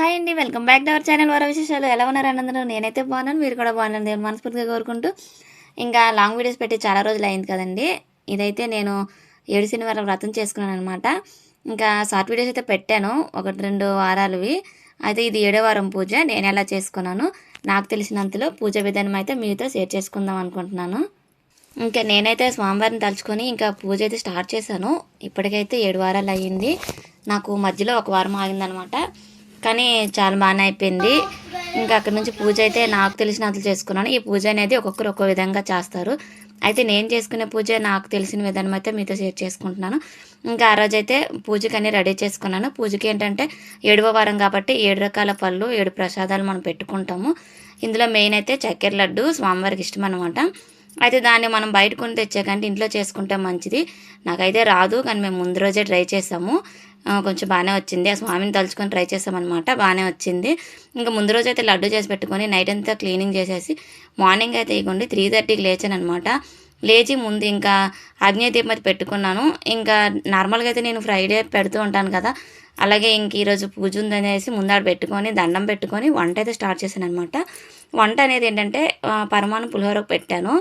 Hi అండి welcome back to our channel. వర విశేషాలు? ఎలా ఉన్నారు అందరూ నేనైతే బాగున్నాను మీరు కూడా బాగున్నాను నేను మనస్ఫూర్తిగా కోరుకుంటూ. ఇంకా లాంగ్ వీడియోస్ పెట్టి చాలా రోజులు అయింది కదండి. ఇదైతే నేను ఏడు శనివారం వ్రతం చేసుకున్నాను అనమాట ఇంకా షార్ట్ వీడియోస్ అయితే పెట్టాను ఒకటి రెండు వారాలువి. అయితే ఇది ఏడో వారం పూజ నేను ఎలా చేసుకున్నాను నాకు తెలిసినంతలో పూజ విధానం అయితే మీతో షేర్ చేసుకుందాం అనుకుంటున్నాను. ఇంకా నేనైతే స్వామివారిని తలుచుకొని ఇంకా పూజ అయితే స్టార్ట్ చేశాను. ఇప్పటికైతే ఏడు వారాలు అయ్యింది. నాకు మధ్యలో ఒక వారం ఆగిందనమాట కానీ చాలా బాగానే అయిపోయింది. ఇంకా అక్కడ నుంచి పూజ అయితే నాకు తెలిసినంతలు చేసుకున్నాను. ఈ పూజ అనేది ఒక్కొక్కరు ఒక్కో విధంగా చేస్తారు. అయితే నేను చేసుకునే పూజ నాకు తెలిసిన విధానం అయితే మీతో షేర్ చేసుకుంటున్నాను. ఇంకా ఆ రోజు అయితే పూజకి రెడీ చేసుకున్నాను. పూజకి ఏంటంటే ఏడవ వారం కాబట్టి ఏడు రకాల పళ్ళు ఏడు ప్రసాదాలు మనం పెట్టుకుంటాము. ఇందులో మెయిన్ అయితే చక్కెర లడ్డు స్వామివారికి ఇష్టం అనమాట అయితే దాన్ని మనం బయట కొని తెచ్చాకంటే ఇంట్లో చేసుకుంటే మంచిది. నాకైతే రాదు కానీ మేము ముందు రోజే ట్రై చేసాము కొంచెం బాగానే వచ్చింది. ఆ స్వామిని తలుచుకొని ట్రై చేసామన్నమాట. బాగానే వచ్చింది. ఇంకా ముందు రోజు అయితే లడ్డు చేసి పెట్టుకొని నైట్ అంతా క్లీనింగ్ చేసేసి మార్నింగ్ అయితే ఇవ్వండి త్రీ థర్టీకి లేచాను అనమాట లేచి ముందు ఇంకా అగ్ని దీపం పెట్టుకున్నాను. ఇంకా నార్మల్గా అయితే నేను ఫ్రైడే పెడుతూ ఉంటాను కదా. అలాగే ఇంక ఈరోజు పూజ ఉందనేసి ముందాడు పెట్టుకొని దండం పెట్టుకొని వంట అయితే స్టార్ట్ చేశాను అనమాట వంట అనేది ఏంటంటే పరమాణం పులిహోరకు పెట్టాను.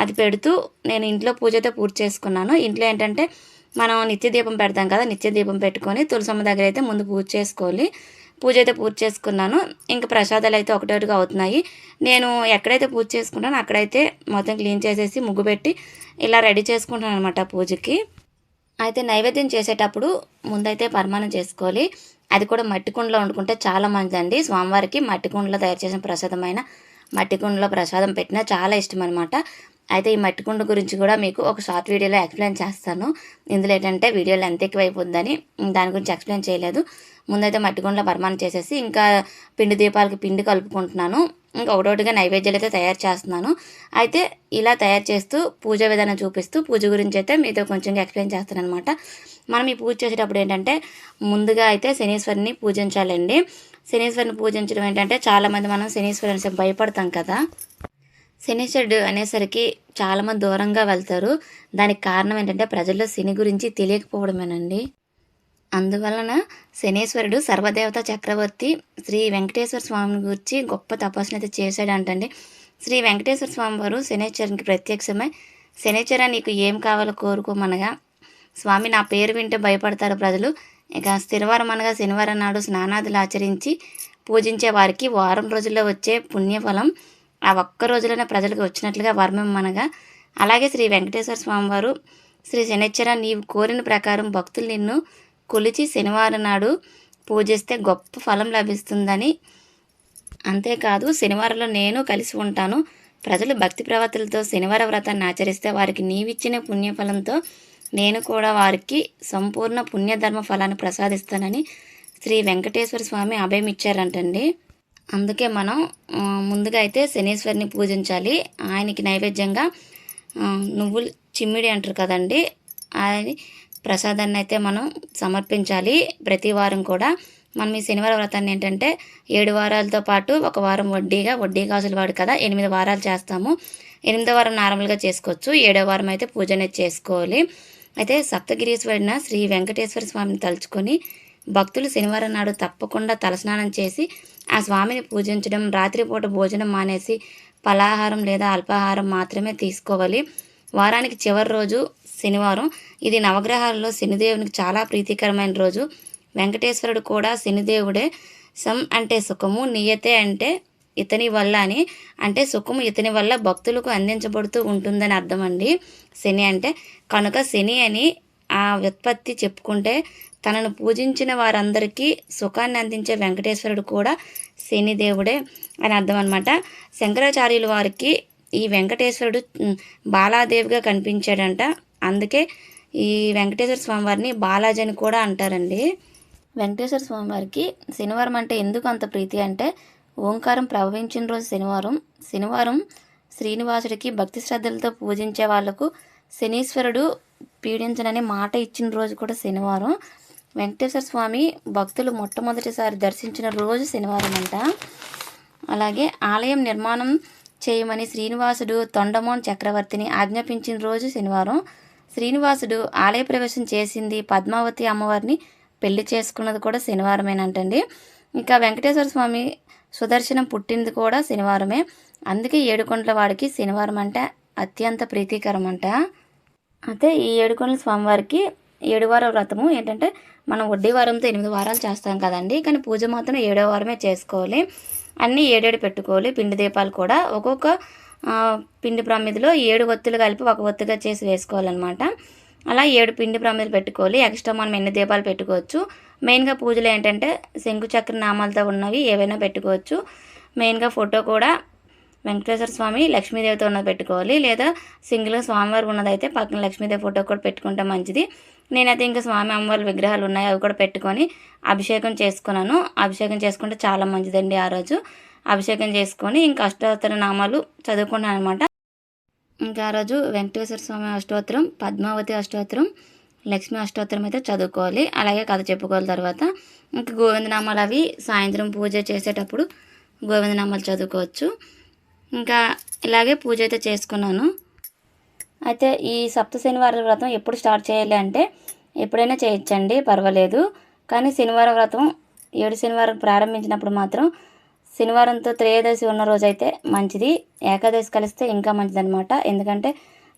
అది పెడుతూ నేను ఇంట్లో పూజ అయితే పూర్తి చేసుకున్నాను. ఇంట్లో ఏంటంటే మనం నిత్య దీపం పెడతాం కదా నిత్య దీపం పెట్టుకొని తులసమ్మ దగ్గర అయితే ముందు పూజ చేసుకోవాలి. పూజ అయితే పూర్తి చేసుకున్నాను. ఇంకా ప్రసాదాలు అయితే ఒకటోటిగా అవుతున్నాయి. నేను ఎక్కడైతే పూజ చేసుకుంటానో అక్కడైతే మొత్తం క్లీన్ చేసేసి ముగ్గు పెట్టి ఇలా రెడీ చేసుకుంటాను అనమాట పూజకి. అయితే నైవేద్యం చేసేటప్పుడు ముందైతే పరమానం చేసుకోవాలి. అది కూడా మట్టి కుండలో వండుకుంటే చాలా మంచిదండి. స్వామివారికి మట్టి కుండలో తయారు చేసిన ప్రసాదమైన మట్టి కుండలో ప్రసాదం పెట్టినా చాలా ఇష్టం అనమాట అయితే ఈ మట్టి కుండ గురించి కూడా మీకు ఒక షార్ట్ వీడియోలో ఎక్స్ప్లెయిన్ చేస్తాను. ఇందులో ఏంటంటే వీడియోలు ఎంత ఎక్కువైపోద్దని దాని గురించి ఎక్స్ప్లెయిన్ చేయలేదు. ముందైతే మట్టి కుండలో పరమాణం చేసేసి ఇంకా పిండి దీపాలకి పిండి కలుపుకుంటున్నాను. ఇంకా ఒకటోటిగా నైవేద్యాలు అయితే తయారు చేస్తున్నాను. అయితే ఇలా తయారు చేస్తూ పూజ విధానం చూపిస్తూ పూజ గురించి అయితే మీతో కొంచెం ఎక్స్ప్లెయిన్ చేస్తాను అనమాట మనం ఈ పూజ చేసేటప్పుడు ఏంటంటే ముందుగా అయితే శనీశ్వరిని పూజించాలండి. శనీశ్వరిని పూజించడం ఏంటంటే చాలామంది మనం శనీశ్వరుని భయపడతాం కదా. శనీశ్వరుడు అనేసరికి చాలామంది దూరంగా వెళ్తారు. దానికి కారణం ఏంటంటే ప్రజల్లో శని గురించి తెలియకపోవడమేనండి. అందువలన శనీశ్వరుడు సర్వదేవత చక్రవర్తి శ్రీ వెంకటేశ్వర స్వామిని గురించి గొప్ప తపస్సును అయితే చేశాడంటండి. శ్రీ వెంకటేశ్వర స్వామి వారు శనీశ్వరునికి ప్రత్యక్షమై శనీశ్వర నీకు ఏం కావాలో కోరుకోమనగా స్వామి నా పేరు వింటే భయపడతారు ప్రజలు. ఇక స్థిరవారం అనగా శనివారం నాడు స్నానాదులు ఆచరించి పూజించే వారికి వారం రోజుల్లో వచ్చే పుణ్యఫలం. ఆ ఒక్క రోజులోనే ప్రజలకు వచ్చినట్లుగా వర్మమనగా అలాగే శ్రీ వెంకటేశ్వర స్వామివారు శ్రీ శనిచ్చర నీవు కోరిన ప్రకారం భక్తులు నిన్ను కొలిచి శనివారం నాడు పూజిస్తే గొప్ప ఫలం లభిస్తుందని. అంతేకాదు శనివారంలో నేను కలిసి ఉంటాను. ప్రజలు భక్తి ప్రవర్తలతో శనివార వ్రతాన్ని ఆచరిస్తే వారికి నీవిచ్చిన పుణ్యఫలంతో నేను కూడా వారికి సంపూర్ణ పుణ్యధర్మ ఫలాన్ని ప్రసాదిస్తానని శ్రీ వెంకటేశ్వర స్వామి అభయం ఇచ్చారంటండి. అందుకే మనం ముందుగా అయితే శనీశ్వరిని పూజించాలి. ఆయనకి నైవేద్యంగా నువ్వులు చిమ్మిడి అంటారు కదండి ఆయన ప్రసాదాన్ని అయితే మనం సమర్పించాలి ప్రతి వారం కూడా. మనం ఈ శనివారం వ్రతాన్ని ఏంటంటే ఏడు వారాలతో పాటు ఒక వారం వడ్డీగా వడ్డీ కాసులు వాడు కదా ఎనిమిది వారాలు చేస్తాము. ఎనిమిదో వారం నార్మల్గా చేసుకోవచ్చు. ఏడో వారం అయితే పూజ అనేది చేసుకోవాలి. అయితే సప్తగిరీశ్వరిన శ్రీ వెంకటేశ్వర స్వామిని తలుచుకొని భక్తులు శనివారం నాడు తప్పకుండా తలస్నానం చేసి ఆ స్వామిని పూజించడం రాత్రిపూట భోజనం మానేసి ఫలాహారం లేదా అల్పాహారం మాత్రమే తీసుకోవాలి. వారానికి చివరి రోజు శనివారం. ఇది నవగ్రహాలలో శనిదేవునికి చాలా ప్రీతికరమైన రోజు. వెంకటేశ్వరుడు కూడా శనిదేవుడే. సం అంటే సుఖము నియతే అంటే ఇతని వల్ల అని. అంటే సుఖము ఇతని వల్ల భక్తులకు అందించబడుతూ ఉంటుందని అర్థం అండి శని అంటే కనుక శని అని ఆ వ్యుత్పత్తి చెప్పుకుంటే తనను పూజించిన వారందరికీ సుఖాన్ని అందించే వెంకటేశ్వరుడు కూడా శనిదేవుడే అని అర్థం అనమాట శంకరాచార్యుల వారికి ఈ వెంకటేశ్వరుడు బాలాదేవిగా కనిపించాడంట. అందుకే ఈ వెంకటేశ్వర స్వామి వారిని బాలాజీ అని కూడా అంటారండి. వెంకటేశ్వర స్వామి వారికి శనివారం అంటే ఎందుకు అంత ప్రీతి అంటే ఓంకారం ప్రవహించిన రోజు శనివారం. శనివారం శ్రీనివాసుడికి భక్తి శ్రద్ధలతో పూజించే వాళ్ళకు శనీశ్వరుడు పీడించనని మాట ఇచ్చిన రోజు కూడా శనివారం. వెంకటేశ్వర స్వామి భక్తులు మొట్టమొదటిసారి దర్శించిన రోజు శనివారం అంట. అలాగే ఆలయం నిర్మాణం చేయమని శ్రీనివాసుడు తొండమోన్ చక్రవర్తిని ఆజ్ఞాపించిన రోజు శనివారం. శ్రీనివాసుడు ఆలయ ప్రవేశం చేసింది పద్మావతి అమ్మవారిని పెళ్ళి చేసుకున్నది కూడా శనివారమేనంటండి. ఇంకా వెంకటేశ్వర స్వామి సుదర్శనం పుట్టింది కూడా శనివారమే. అందుకే ఏడుకొండల వాడికి శనివారం అంటే అత్యంత ప్రీతికరం అంట అయితే ఈ ఏడుకొండల స్వామివారికి ఏడు వారాల వ్రతము. ఏంటంటే మనం వడ్డీ వారంతో ఎనిమిది వారాలు చేస్తాం కదండి. కానీ పూజ మాత్రం ఏడో వారమే చేసుకోవాలి. అన్నీ ఏడేడు పెట్టుకోవాలి. పిండి దీపాలు కూడా ఒక్కొక్క పిండి ప్రమిదిలో ఏడు ఒత్తులు కలిపి ఒక ఒత్తుగా చేసి వేసుకోవాలన్నమాట. అలా ఏడు పిండి ప్రమిదలు పెట్టుకోవాలి. ఎక్స్ట్రా మనం ఎన్ని దీపాలు పెట్టుకోవచ్చు. మెయిన్గా పూజలు ఏంటంటే శంకు చక్ర నామాలతో ఉన్నవి ఏవైనా పెట్టుకోవచ్చు. మెయిన్గా ఫోటో కూడా వెంకటేశ్వర స్వామి లక్ష్మీదేవితో ఉన్నది పెట్టుకోవాలి. లేదా సింగిల్గా స్వామివారు ఉన్నదైతే పక్కన లక్ష్మీదేవి ఫోటో కూడా పెట్టుకుంటే మంచిది. నేనైతే ఇంకా స్వామి అమ్మవారి విగ్రహాలు ఉన్నాయి. అవి కూడా పెట్టుకొని అభిషేకం చేసుకున్నాను. అభిషేకం చేసుకుంటే చాలా మంచిదండి ఆ రోజు. అభిషేకం చేసుకొని ఇంకా అష్టోత్తర నామాలు చదువుకున్నాను అనమాట ఇంకా ఆ రోజు వెంకటేశ్వర స్వామి అష్టోత్తరం పద్మావతి అష్టోత్తరం లక్ష్మీ అష్టోత్తరం అయితే చదువుకోవాలి. అలాగే కథ చెప్పుకోవాలి తర్వాత. ఇంకా గోవిందనామాలు అవి సాయంత్రం పూజ చేసేటప్పుడు గోవిందనామాలు చదువుకోవచ్చు. ఇంకా ఇలాగే పూజ అయితే చేసుకున్నాను. అయితే ఈ సప్త శనివారం వ్రతం ఎప్పుడు స్టార్ట్ చేయాలి అంటే ఎప్పుడైనా చేయొచ్చండి పర్వాలేదు. కానీ శనివారం వ్రతం ఏడు శనివారం ప్రారంభించినప్పుడు మాత్రం శనివారంతో త్రయోదశి ఉన్న రోజు అయితే మంచిది. ఏకాదశి కలిస్తే ఇంకా మంచిది అనమాట ఎందుకంటే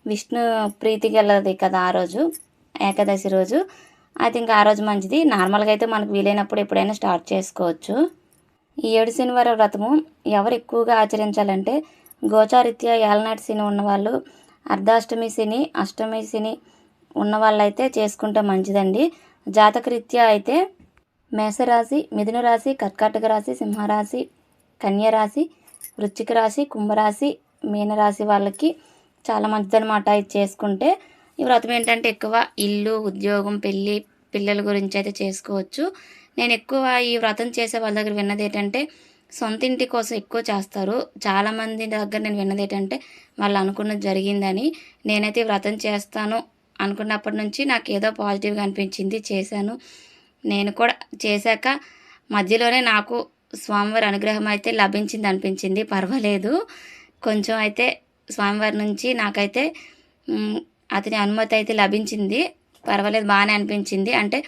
విష్ణు ప్రీతి గలది కదా ఆ రోజు ఏకాదశి రోజు. అయితే ఇంకా ఆ రోజు మంచిది. నార్మల్గా అయితే మనకు వీలైనప్పుడు ఎప్పుడైనా స్టార్ట్ చేసుకోవచ్చు. ఈ ఏడు శనివార వ్రతము ఎవరు ఎక్కువగా ఆచరించాలంటే గోచారిత్య ఏలనాటి శని ఉన్నవాళ్ళు అర్ధాష్టమి శని అష్టమి శని ఉన్న వాళ్ళైతే చేసుకుంటే మంచిదండి. జాతకరీత్యా అయితే మేషరాశి మిథున రాశి కర్కాటక రాశి సింహరాశి కన్యరాశి వృశ్చిక రాశి కుంభరాశి మీనరాశి వాళ్ళకి చాలా మంచిదన్నమాట. ఇది చేసుకుంటే ఈ వ్రతం ఏంటంటే ఎక్కువ ఇల్లు ఉద్యోగం పెళ్ళి పిల్లల గురించి అయితే చేసుకోవచ్చు. నేను ఎక్కువ ఈ వ్రతం చేసే వాళ్ళ దగ్గర విన్నది ఏంటంటే సొంత ఇంటి కోసం ఎక్కువ చేస్తారు. చాలామంది దగ్గర నేను విన్నది ఏంటంటే వాళ్ళు అనుకున్నది జరిగిందని. నేనైతే వ్రతం చేస్తాను అనుకున్నప్పటి నుంచి నాకు ఏదో పాజిటివ్గా అనిపించింది చేశాను. నేను కూడా చేశాక మధ్యలోనే నాకు స్వామివారి అనుగ్రహం అయితే లభించింది అనిపించింది. పర్వాలేదు. కొంచెం అయితే స్వామివారి నుంచి నాకైతే అతని అనుమతి అయితే లభించింది. పర్వాలేదు బాగానే అనిపించింది. అంటే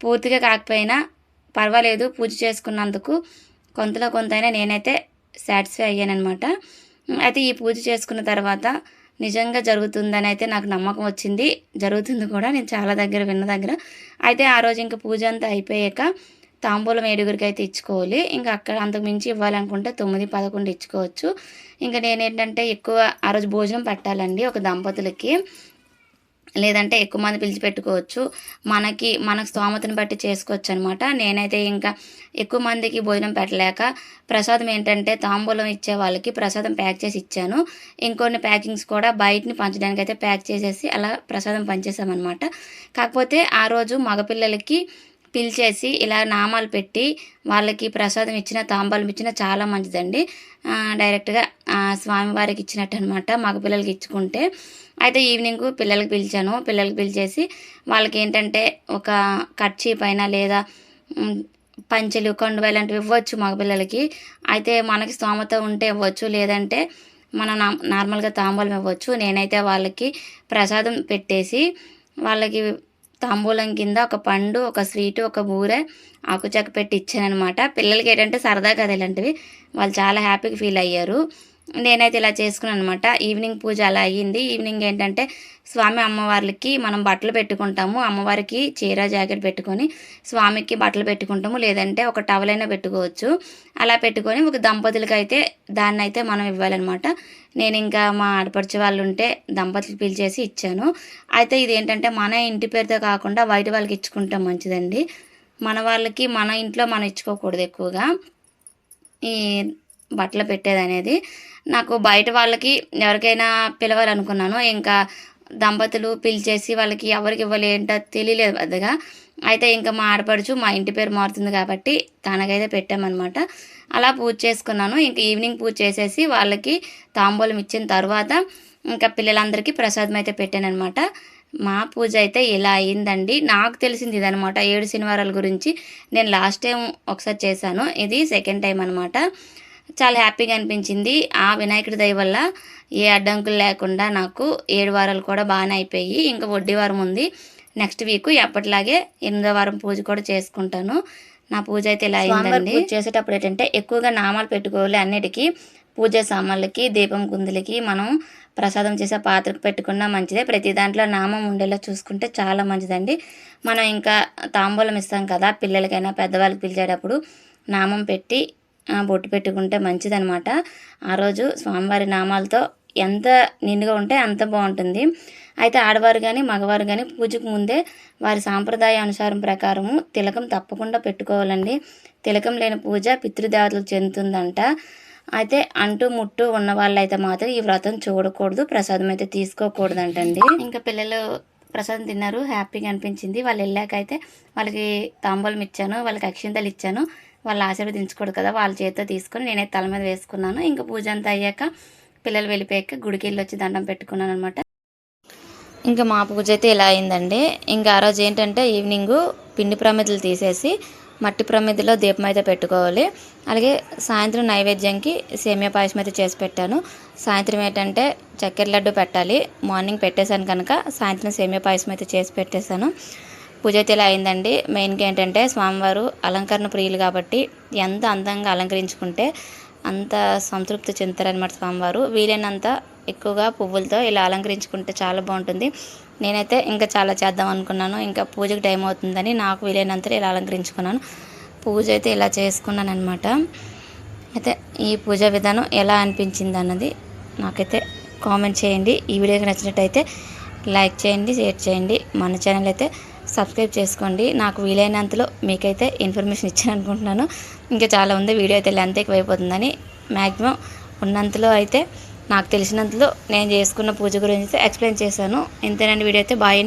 పూర్తిగా కాకపోయినా పర్వాలేదు పూజ చేసుకున్నందుకు కొంతలో కొంతైనా నేనైతే సాటిస్ఫై అయ్యానమాట అయితే ఈ పూజ చేసుకున్న తర్వాత నిజంగా జరుగుతుందని అయితే నాకు నమ్మకం వచ్చింది. జరుగుతుంది కూడా నేను చాలా దగ్గర విన్న దగ్గర. అయితే ఆ రోజు ఇంకా పూజ అంతా అయిపోయాక తాంబూలం ఏడుగురికి అయితే ఇచ్చుకోవాలి. ఇంకా అక్కడ అంతకు మించి ఇవ్వాలనుకుంటే తొమ్మిది పదకొండు ఇచ్చుకోవచ్చు. ఇంకా నేనేంటంటే ఎక్కువ ఆ రోజు భోజనం పెట్టాలండి ఒక దంపతులకి. లేదంటే ఎక్కువ మంది పిలిచి పెట్టుకోవచ్చు మనకి మనకు స్తోమతను బట్టి చేసుకోవచ్చు అనమాట నేనైతే ఇంకా ఎక్కువ మందికి భోజనం పెట్టలేక ప్రసాదం ఏంటంటే తాంబూలం ఇచ్చే వాళ్ళకి ప్రసాదం ప్యాక్ చేసి ఇచ్చాను. ఇంకొన్ని ప్యాకింగ్స్ కూడా బయటని పంచడానికి అయితే ప్యాక్ చేసేసి అలా ప్రసాదం పంచేసామన్నమాట కాకపోతే ఆ రోజు మగపిల్లలకి పిలిచేసి ఇలా నామాలు పెట్టి వాళ్ళకి ప్రసాదం ఇచ్చిన తాంబూలం ఇచ్చిన చాలా మంచిదండి. డైరెక్ట్గా స్వామివారికి ఇచ్చినట్టు అనమాట మగపిల్లలకి ఇచ్చుకుంటే. అయితే ఈవినింగ్ పిల్లలకి పిలిచాను. పిల్లలకి పిలిచేసి వాళ్ళకి ఏంటంటే ఒక కర్చీ పైన లేదా పంచెలు కండువ ఇలాంటివి ఇవ్వచ్చు మగపిల్లలకి అయితే మనకి స్తోమత ఉంటే ఇవ్వచ్చు. లేదంటే మనం నార్మల్గా తాంబూలం ఇవ్వచ్చు. నేనైతే వాళ్ళకి ప్రసాదం పెట్టేసి వాళ్ళకి తాంబూలం కింద ఒక పండు ఒక స్వీటు ఒక బూరె ఆకుచక్క పెట్టి ఇచ్చానమాట పిల్లలకి ఏంటంటే సరదా కదా ఇలాంటివి. వాళ్ళు చాలా హ్యాపీగా ఫీల్ అయ్యారు. నేనైతే ఇలా చేసుకున్నాను అనమాట ఈవినింగ్ పూజ అలా అయ్యింది. ఈవినింగ్ ఏంటంటే స్వామి అమ్మవార్లకి మనం బట్టలు పెట్టుకుంటాము. అమ్మవారికి చీర జాకెట్ పెట్టుకొని స్వామికి బట్టలు పెట్టుకుంటాము. లేదంటే ఒక టవల్ అయినా పెట్టుకోవచ్చు. అలా పెట్టుకొని ఒక దంపతులకి అయితే దాన్ని అయితే మనం ఇవ్వాలన్నమాట. నేను ఇంకా మా ఆడపడిచే వాళ్ళు ఉంటే దంపతులు పిలిచేసి ఇచ్చాను. అయితే ఇది ఏంటంటే మన ఇంటి పేరుతో కాకుండా బయట వాళ్ళకి ఇచ్చుకుంటాం మంచిదండి. మన వాళ్ళకి మన ఇంట్లో మనం ఇచ్చుకోకూడదు ఎక్కువగా. ఈ బట్టలు పెట్టేది అనేది నాకు బయట వాళ్ళకి ఎవరికైనా పిలవాలనుకున్నాను. ఇంకా దంపతులు పిలిచేసి వాళ్ళకి ఎవరికి ఇవ్వలేంటో తెలియలేదు పెద్దగా. అయితే ఇంకా మా ఆడపడుచు మా ఇంటి పేరు మారుతుంది కాబట్టి తనకైతే పెట్టామన్నమాట. అలా పూజ చేసుకున్నాను. ఇంకా ఈవినింగ్ పూజ చేసేసి వాళ్ళకి తాంబూలం ఇచ్చిన తర్వాత ఇంకా పిల్లలందరికీ ప్రసాదం అయితే పెట్టానమాట మా పూజ అయితే ఇలా అయిందండి. నాకు తెలిసింది ఇదనమాట ఏడు శనివారాల గురించి నేను లాస్ట్ టైం ఒకసారి చేశాను. ఇది సెకండ్ టైం అనమాట చాలా హ్యాపీగా అనిపించింది. ఆ వినాయకుడి దయ వల్ల ఏ అడ్డంకులు లేకుండా నాకు ఏడు వారాలు కూడా బాగానే అయిపోయి ఇంకా వడ్డీ వారం ఉంది. నెక్స్ట్ వీక్ ఎప్పటిలాగే ఎనిమిదో వారం పూజ కూడా చేసుకుంటాను. నా పూజ అయితే ఇలా అయిందండి. చేసేటప్పుడు ఏంటంటే ఎక్కువగా నామాలు పెట్టుకోవాలి అన్నిటికీ. పూజ సామాన్లకి దీపం కుందులకి మనం ప్రసాదం చేసే పాత్రకు పెట్టుకున్నా మంచిదే. ప్రతి దాంట్లో నామం ఉండేలా చూసుకుంటే చాలా మంచిదండి. మనం ఇంకా తాంబూలం ఇస్తాం కదా పిల్లలకైనా పెద్దవాళ్ళకి పిలిచేటప్పుడు నామం పెట్టి బొట్టు పెట్టుకుంటే మంచిదనమాట ఆ రోజు స్వామివారి నామాలతో ఎంత నిండుగా ఉంటే అంత బాగుంటుంది. అయితే ఆడవారు కానీ మగవారు కానీ పూజకు ముందే వారి సాంప్రదాయ అనుసారం ప్రకారము తిలకం తప్పకుండా పెట్టుకోవాలండి. తిలకం లేని పూజ పితృదేవతలకు చెందుతుందంట. అయితే అంటూ ముట్టు ఉన్న వాళ్ళైతే మాత్రం ఈ వ్రతం చూడకూడదు ప్రసాదం అయితే తీసుకోకూడదంటండి. ఇంకా పిల్లలు ప్రసాదం తిన్నారు హ్యాపీగా అనిపించింది. వాళ్ళు వెళ్ళాక అయితే వాళ్ళకి తాంబూలం ఇచ్చాను వాళ్ళకి అక్షింతలు ఇచ్చాను. వాళ్ళు ఆశీర్వదించకూడదు కదా వాళ్ళ చేతితో తీసుకొని నేనే తల మీద వేసుకున్నాను. ఇంకా పూజ అంతా అయ్యాక పిల్లలు వెళ్ళిపోయాక గుడికి వెళ్ళి వచ్చి దండం పెట్టుకున్నాను అనమాట ఇంకా మా పూజ అయితే ఇలా అయిందండి. ఇంకా ఆ రోజు ఏంటంటే ఈవినింగ్ పిండి ప్రమిదలు తీసేసి మట్టి ప్రమిదిలో దీపం అయితే పెట్టుకోవాలి. అలాగే సాయంత్రం నైవేద్యంకి సేమియా పాయసం అయితే చేసి పెట్టాను. సాయంత్రం ఏంటంటే చక్కెర లడ్డు పెట్టాలి. మార్నింగ్ పెట్టేశాను కనుక సాయంత్రం సేమియా పాయసం అయితే చేసి పెట్టేశాను. పూజ అయితే ఇలా అయిందండి. మెయిన్గా ఏంటంటే స్వామివారు అలంకరణ ప్రియులు కాబట్టి ఎంత అందంగా అలంకరించుకుంటే అంత సంతృప్తి చెందుతారనమాట స్వామివారు. వీలైనంత ఎక్కువగా పువ్వులతో ఇలా అలంకరించుకుంటే చాలా బాగుంటుంది. నేనైతే ఇంకా చాలా చేద్దాం అనుకున్నాను. ఇంకా పూజకి టైం అవుతుందని నాకు వీలైనంత ఇలా అలంకరించుకున్నాను. పూజ అయితే ఇలా చేసుకున్నాను అనమాట అయితే ఈ పూజా విధానం ఎలా అనిపించింది అన్నది నాకైతే కామెంట్ చేయండి. ఈ వీడియోకి నచ్చినట్టయితే లైక్ చేయండి షేర్ చేయండి. మన ఛానల్ అయితే సబ్స్క్రైబ్ చేసుకోండి. నాకు వీలైనంతలో మీకైతే ఇన్ఫర్మేషన్ ఇచ్చాను అనుకుంటున్నాను ఇంకా చాలా ఉంది. వీడియో అయితే లెంత్ ఎక్కువైపోతుందని మ్యాక్సిమం ఉన్నంతలో అయితే నాకు తెలిసినంతలో నేను చేసుకున్న పూజ గురించి అయితే ఎక్స్ప్లెయిన్ చేశాను. ఇంతేనండి. వీడియో అయితే బాయ్